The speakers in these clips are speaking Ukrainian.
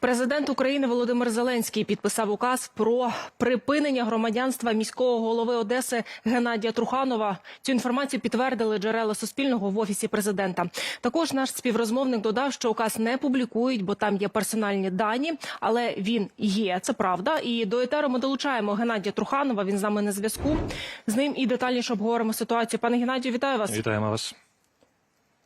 Президент України Володимир Зеленський підписав указ про припинення громадянства міського голови Одеси Геннадія Труханова. Цю інформацію підтвердили джерела Суспільного в офісі президента. Також наш співрозмовник додав, що указ не публікують, бо там є персональні дані, але він є. Це правда. І до етеру ми долучаємо Геннадія Труханова. Він з нами на зв'язку. З ним і детальніше обговоримо ситуацію. Пане Геннадію, вітаю вас. Вітаємо вас.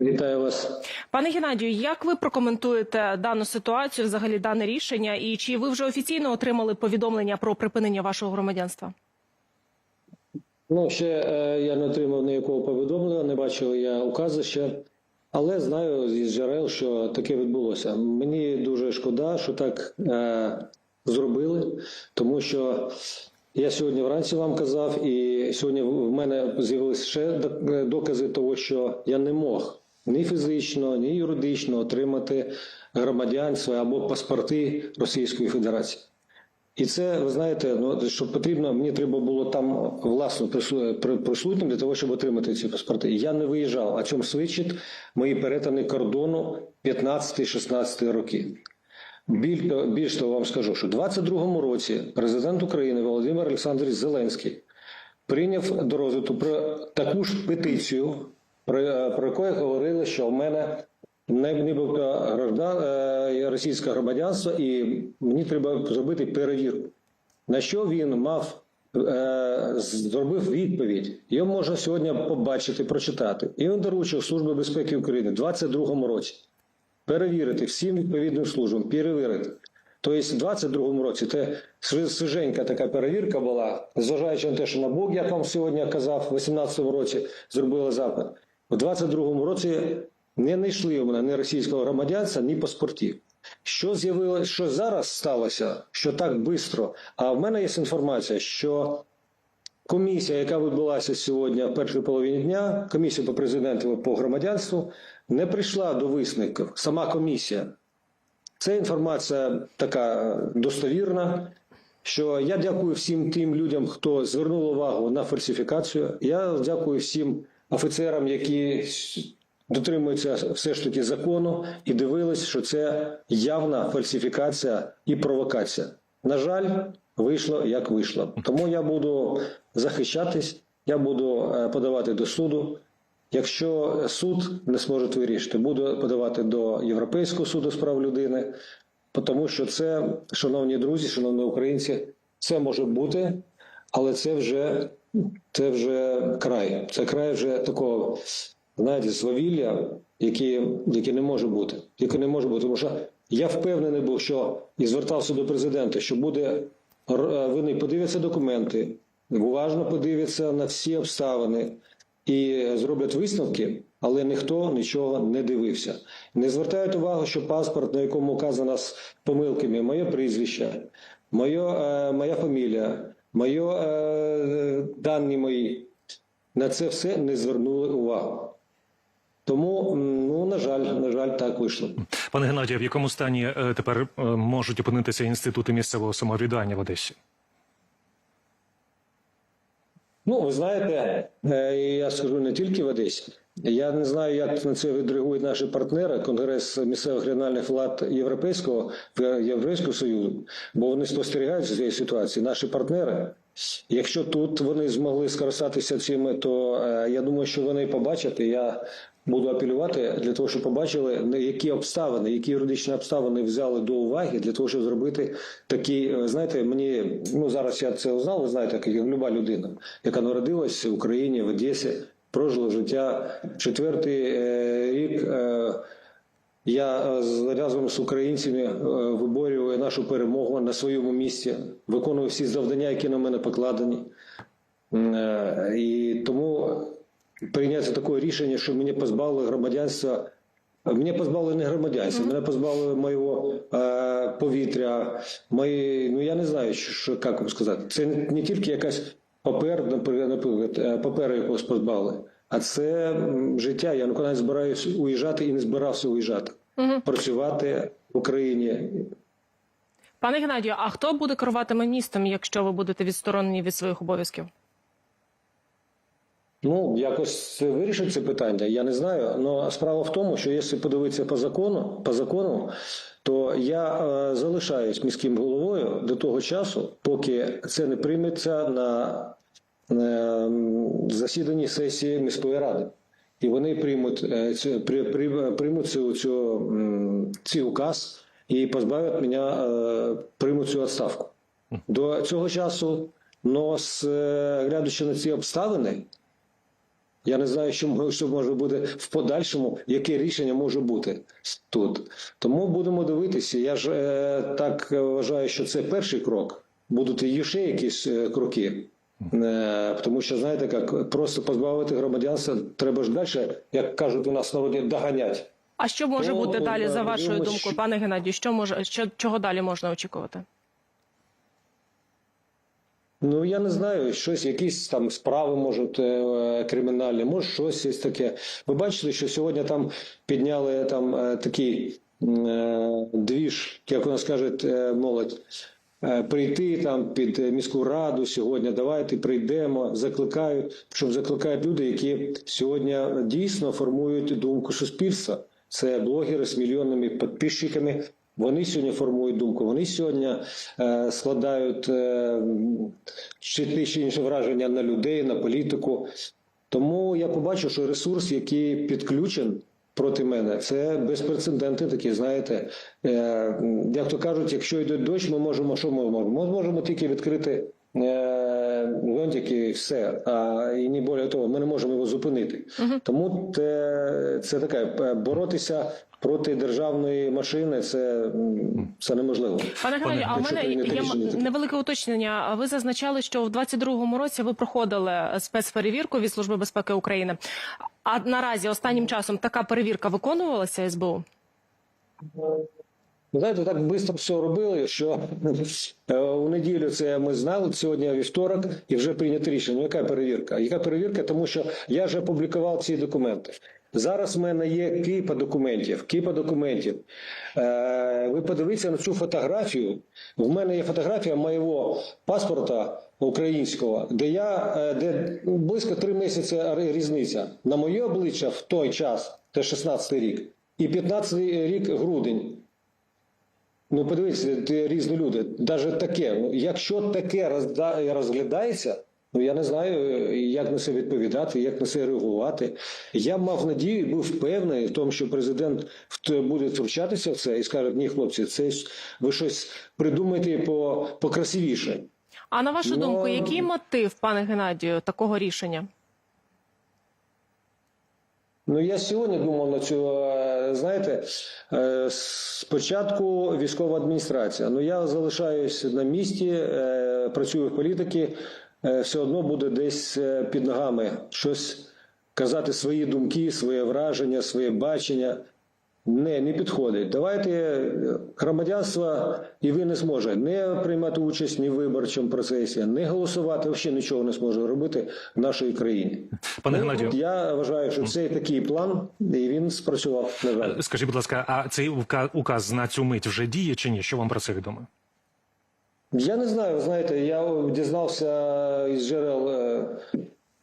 Вітаю вас. Пане Геннадію, як ви прокоментуєте дану ситуацію, взагалі дане рішення, і чи ви вже офіційно отримали повідомлення про припинення вашого громадянства? Ну ще е, я не отримав ніякого повідомлення, не бачив я указу ще, але знаю зі джерел, що таке відбулося. Мені дуже шкода, що так е, зробили, тому що я сьогодні вранці вам казав, і сьогодні в мене з'явилися ще док- докази того, що я не мог ні фізично, ні юридично отримати громадянство або паспорти Російської Федерації. І це, ви знаєте, ну що потрібно, мені треба було там власно прису- присутнім для того, щоб отримати ці паспорти. Я не виїжджав, а чому свідчить мої перетини кордону 15-16 роки. Біль, більш того вам скажу, що в 22-му році президент України Володимир Олександрович Зеленський прийняв до розгляду про таку ж петицію, про, про яку говорили, що в мене не нібито граждан, е, російське громадянство, і мені треба зробити перевірку. На що він мав е, зробив відповідь? Його можна сьогодні побачити, прочитати. І він доручив Службі безпеки України в 22-му році перевірити всім відповідним службам, перевірити. Тобто, в 22-му році це свіженька така перевірка була, зважаючи на те, що на Бог, як вам сьогодні казав, в 18-му році зробили запит. У 22-му році не знайшли у мене ні російського громадянства, ні паспортів. Що з'явилося, що зараз сталося, що так швидко? А в мене є інформація, що комісія, яка відбулася сьогодні в першій половині дня, комісія по президенту по громадянству, не прийшла до висновків. Сама комісія. Це інформація така достовірна. Що я дякую всім тим людям, хто звернув увагу на фальсифікацію. Я дякую всім офіцерам, які дотримуються все ж таки закону, і дивились, що це явна фальсифікація і провокація. На жаль, вийшло як вийшло. Тому я буду захищатись, я буду е, подавати до суду. Якщо суд не зможе вирішити, буду подавати до Європейського суду з прав людини, тому що це, шановні друзі, шановні українці, це може бути, але це вже, це вже край. Це край вже такого, знаєте, свавілля, яке, яке не може бути. Яке не може бути. Тому що я впевнений був, що і звертався до президента, що буде вони подивляться документи, уважно подивляться на всі обставини і зроблять висновки, але ніхто нічого не дивився. Не звертають увагу, що паспорт, на якому вказано з помилками моє прізвище, моє, е, моя фамілія, моє е, дані мої. На це все не звернули увагу. Тому, ну, на жаль, на жаль, так вийшло. Пане Геннадію, в якому стані е, тепер е, можуть опинитися інститути місцевого самоврядування в Одесі? Ну, ви знаєте, е, я скажу не тільки в Одесі. Я не знаю, як на це відреагують наші партнери, Конгрес місцевих регіональних влад Європейського Європейського Союзу, бо вони спостерігають за цією ситуацією. Наші партнери. Якщо тут вони змогли скористатися цим, то е, я думаю, що вони побачать. Я буду апелювати для того, щоб побачили, які обставини, які юридичні обставини взяли до уваги для того, щоб зробити такі. е, Знаєте, мені ну зараз я це узнав. Ви знаєте, як люба людина, яка народилась в Україні в Одесі, прожила життя четвертий е, рік. Е, я е, разом з українцями виборюю нашу перемогу на своєму місці, виконую всі завдання, які на мене покладені. І тому прийняти таке рішення, що мені позбавили громадянства. Мене позбавили не громадянства, мене позбавили моєго е, повітря, мої, ну я не знаю, що, як вам сказати. Це не, тільки якась папер, наприклад, папера якогось позбавили, а це життя. Я ніколи не збираюся уїжджати і не збирався уїжджати, працювати в Україні. Пане Геннадію, а хто буде керуватиме містом, якщо ви будете відсторонені від своїх обов'язків? Ну, якось вирішить це питання, я не знаю. Але справа в тому, що якщо подивитися по закону, по закону, то я е, залишаюсь міським головою до того часу, поки це не прийметься на засіданні сесії міської ради. І вони приймуть е, приймуть цю, цю, цей указ і позбавлять мене, е, приймуть цю відставку. До цього часу, но е, глядячи на ці обставини, я не знаю, що, що може бути в подальшому, яке рішення може бути тут. Тому будемо дивитися. Я ж е, так вважаю, що це перший крок. Будуть і ще якісь кроки. Е, тому що, знаєте, як просто позбавити громадянства треба ж далі, як кажуть у нас народі, доганять. А що може Ну, бути далі за вашою думаю, думкою, що- пане Геннадію? Що може що чого далі можна очікувати? Ну я не знаю, щось, якісь там справи можуть е, кримінальні, може щось є таке. Ви бачили, що сьогодні там підняли там е, такий е, двіж, як у нас кажуть, молодь. Е, Прийти там під е, міську раду сьогодні, давайте прийдемо, закликають, щоб закликають люди, які сьогодні дійсно формують думку суспільства. Це блогери з мільйонними підписчиками. Вони сьогодні формують думку. Вони сьогодні е, складають е, чи ті чи інші враження на людей, на політику. Тому я побачив, що ресурс, який підключен проти мене, це безпрецедентний такі, знаєте. Е, як то кажуть, якщо йде дощ, ми можемо, що ми можемо? Ми можемо тільки відкрити е, льотик і все, а і не більше того, ми не можемо його зупинити. Тому це, це таке е, боротися проти державної машини, це, це неможливо. Пане Геннадію, а в мене є невелике уточнення. А Ви зазначали, що в 22-му році ви проходили спецперевірку від Служби безпеки України. А наразі останнім часом така перевірка виконувалася СБУ? Ви знаєте, так швидко все робили, що е, у неділю це ми знали, сьогодні вівторок, і вже прийнято рішення. Ну, яка перевірка? Яка перевірка? Тому що я вже опублікував ці документи. Зараз в мене є кипа документів, кипа документів. Е, ви подивіться на цю фотографію. В мене є фотографія моєго паспорта українського, де я е, де близько три місяці різниця. На моє обличчя в той час, це 16 рік, і 15 рік грудень. Ну, подивіться, ти різні люди. Навіть таке. Ну, якщо таке розглядається, ну я не знаю, як на це відповідати, як на це реагувати. Я мав надію і був впевнений в тому, що президент буде втручатися в це і скаже: ні, хлопці, це ви щось придумайте по, покрасивіше. А на вашу Ну, думку, який мотив, пане Геннадію, такого рішення? Ну, я сьогодні думав на цю, е, знаєте, е, спочатку військова адміністрація. Ну, я залишаюсь на місці, е, працюю в політиці, все одно буде десь під ногами щось казати свої думки, своє враження, своє бачення. Не, не підходить. Давайте е, громадянство і ви не зможе не приймати участь ні в виборчому процесі, не голосувати, взагалі нічого не зможе робити в нашій країні. Пане Ну, Геннадію. я вважаю, що це такий план, і він спрацював. На жаль. Скажіть, будь ласка, а цей указ на цю мить вже діє чи ні? Що вам про це відомо? Я не знаю, знаєте, я дізнався із джерел, е,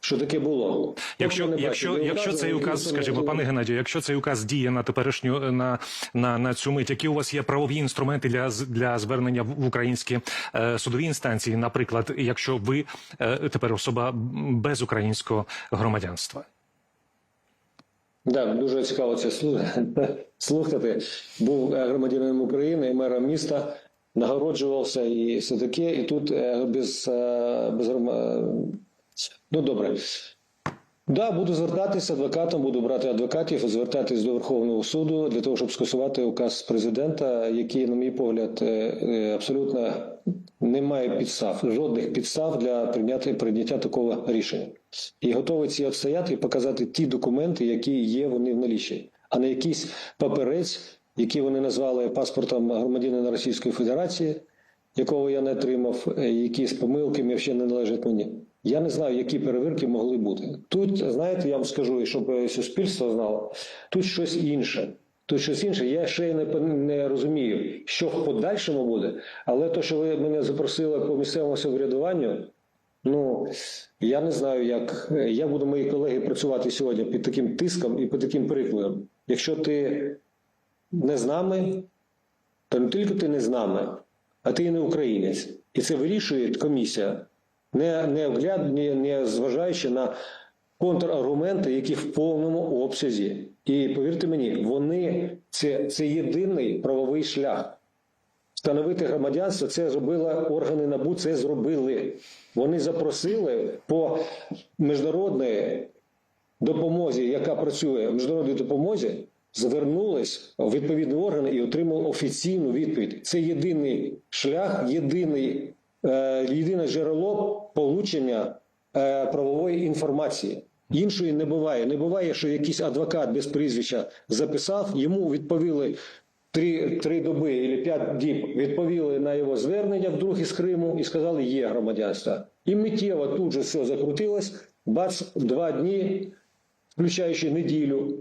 що таке було. Якщо, якщо, бачив якщо цей указ, скажімо, пане Геннадію, якщо цей указ діє на теперішню на, на, на цю мить, які у вас є правові інструменти для для звернення в українські е, судові інстанції, наприклад, якщо ви е, тепер особа без українського громадянства? Да, дуже цікаво це слу- слухати. Був е, громадянином України, мером міста, нагороджувався і все таке. І тут е, без, е, без Ну добре. Да, буду звертатися адвокатом, буду брати адвокатів, звертатись до Верховного суду для того, щоб скасувати указ президента, який, на мій погляд, е, е, абсолютно не має підстав, жодних підстав для прийняти прийняття такого рішення. І готовий ці обстояти і показати ті документи, які є вони в налічі, а не якийсь паперець, який вони назвали паспортом громадянина Російської Федерації, якого я не отримав, е, якісь помилки мені ще не належать мені. Я не знаю, які перевірки могли бути. Тут, знаєте, я вам скажу, і щоб суспільство знало, тут щось інше. Тут щось інше. Я ще не, не розумію, що в подальшому буде. Але то, що ви мене запросили по місцевому самоврядуванню, ну я не знаю, як, як будуть мої колеги працювати сьогодні під таким тиском і під таким прикладом. Якщо ти не з нами, то не тільки ти не з нами, а ти і не українець. І це вирішує комісія, не, не, вгляд, не, не зважаючи на контраргументи, які в повному обсязі. І повірте мені, вони це, це єдиний правовий шлях. Встановити громадянство це зробили органи НАБУ, це зробили. Вони запросили по міжнародній допомозі, яка працює в міжнародній допомозі, звернулись в відповідні органи і отримали офіційну відповідь. Це єдиний шлях, єдиний, е, єдине джерело получення е, правової інформації. Іншої не буває. Не буває, що якийсь адвокат без прізвища записав, йому відповіли три, три доби або п'ять діб, відповіли на його звернення вдруг із Криму і сказали, є громадянство. І миттєво тут же все закрутилось, бац, два дні, включаючи неділю,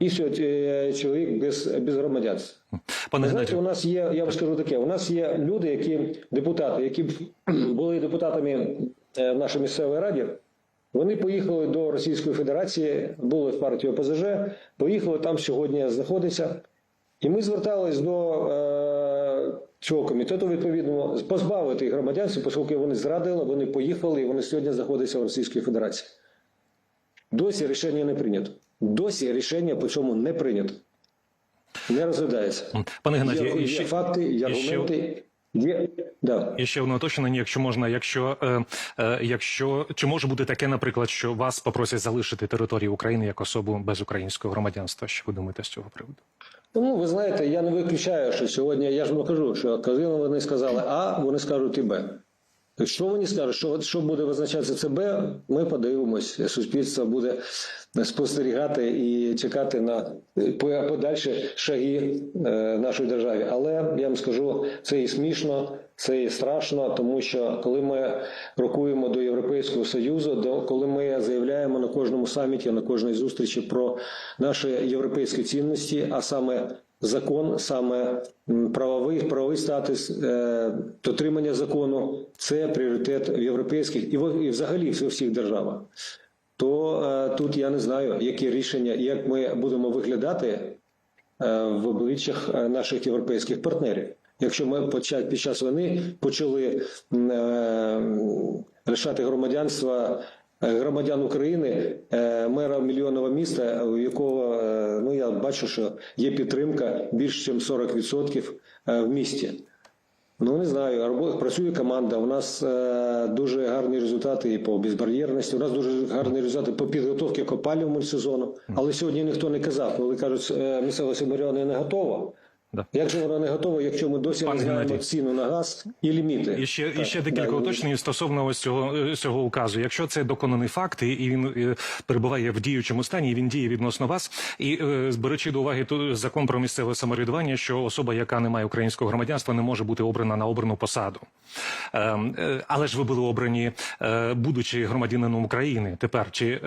і все, е, чоловік без, без громадянства. Пане Знаєте, у нас є, я вам скажу таке, у нас є люди, які депутати, які були депутатами е, в нашій місцевій раді. Вони поїхали до Російської Федерації, були в партії ОПЗЖ, поїхали там сьогодні знаходиться. І ми звертались до е, цього комітету відповідного позбавити їх громадянства, оскільки вони зрадили, вони поїхали і вони сьогодні знаходяться в Російській Федерації. Досі рішення не прийнято. Досі рішення по цьому не прийнято. Не розглядається. пане Є, Геннадію, є і ще, факти, є аргументи. Є, да. І ще одне уточнення, якщо можна, якщо, е, е, якщо чи може бути таке, наприклад, що вас попросять залишити територію України як особу без українського громадянства? Що ви думаєте з цього приводу? Ну, ви знаєте, я не виключаю, що сьогодні я ж вам кажу, що коли вони сказали А, вони скажуть і Б. Якщо вони скажуть, що, що буде визначатися ЦБ, ми подивимось. Суспільство буде спостерігати і чекати на подальші шаги е, нашої держави. Але я вам скажу, це і смішно, це і страшно, тому що коли ми рокуємо до Європейського Союзу, до коли ми заявляємо на кожному саміті, на кожній зустрічі про наші європейські цінності, а саме закон, саме правовий правовий статус, е, дотримання закону це пріоритет в європейських і, в- і взагалі в всіх державах. То е, тут я не знаю, які рішення, як ми будемо виглядати е, в обличчях е, наших європейських партнерів. Якщо ми під час війни почали е, лишати громадянства е, громадян України, е, мера мільйонного міста, у якого е, ну я бачу, що є підтримка більш ніж 40% е, в місті. Ну не знаю, працює команда. У нас е, дуже гарні результати і по безбар'єрності. У нас дуже гарні результати по підготовці к опалювальному сезону. Але сьогодні ніхто не казав, коли кажуть, е, місцеве самоврядування не готово. Да. Як же вона не готова, якщо ми досі Пане не знаємо Геннадій. ціну на газ і ліміти? І ще, і ще декілька да, уточнень стосовно ось цього, е, цього указу. Якщо це доконаний факт, і він е, перебуває в діючому стані, і він діє відносно вас, і е, беручи до уваги ту закон про місцеве самоврядування, що особа, яка не має українського громадянства, не може бути обрана на обрану посаду. Ем, але ж ви були обрані, будучи громадянином України. Тепер чи,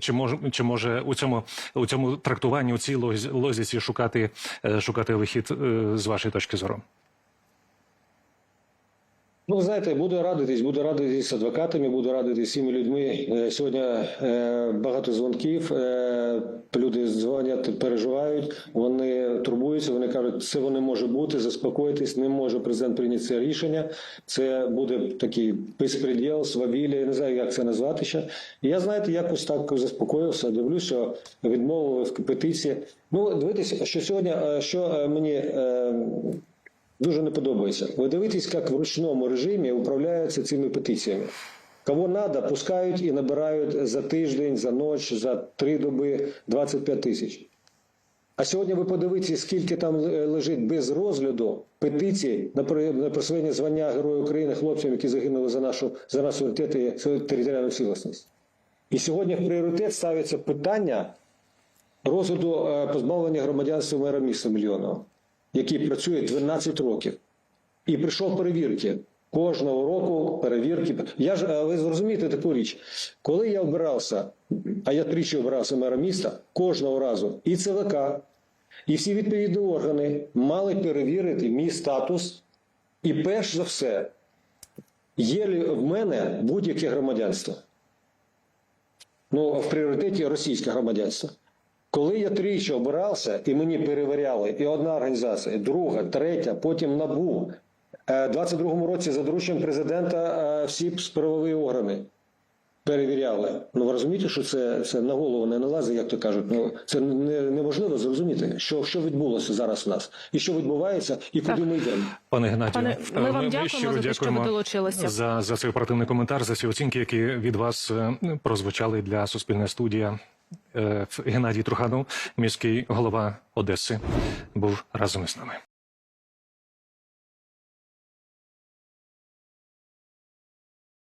чи може чи може у цьому у цьому трактуванні у цій лоз- лозіці шукати шукати вихід е, з вашої точки зору? Ну, ви знаєте, буду радитись, буду радитись з адвокатами, буду радитись з всіма людьми. Е, Сьогодні е, багато дзвонків. Е, Люди дзвонять, переживають, вони турбуються. Вони кажуть, це не може бути. Заспокойтесь, не може президент прийняти це рішення. Це буде такий безпреділ, свавілля, я не знаю, як це назвати ще. І я знаєте, якось так заспокоївся. Дивлюсь, що відмовили в петиції. Ну, дивитися, що сьогодні, е, що е, мені. е, дуже не подобається. Ви дивитесь, як в ручному режимі управляються цими петиціями. Кого надо, пускають і набирають за тиждень, за ніч, за три доби 25 тисяч. А сьогодні ви подивіться, скільки там лежить без розгляду петицій на при- присвоєння звання Героя України хлопцям, які загинули за нашу за нашу суверенітет і територіальну цілісність. І сьогодні в пріоритет ставиться питання розгляду е, позбавлення громадянства мера міста Мільйонова, який працює 12 років. І прийшов перевірки. Кожного року перевірки. Я ж ви зрозумієте таку річ, коли я обирався, а я тричі обирався мером міста, кожного разу і ЦВК, і всі відповідні органи мали перевірити мій статус. І перш за все, є ли в мене будь-яке громадянство. Ну, в пріоритеті російське громадянство. Коли я тричі обирався і мені перевіряли і одна організація, і друга, третя, потім НАБУ. Е, 22-му році за дорученням президента е, всі правові органи перевіряли. Ну ви розумієте, що це, це на голову не налазить, як то кажуть. Ну це не, неможливо зрозуміти, що, що відбулося зараз у нас, і що відбувається, і куди Так. ми йдемо. Пане Геннадію, Пане, е, ми вам дякуємо щиро за те, що ви дякуємо долучилися. за, за цей оперативний коментар, за ці оцінки, які від вас е, прозвучали для Суспільної студія. Е, Геннадій Труханов, міський голова Одеси, був разом із нами.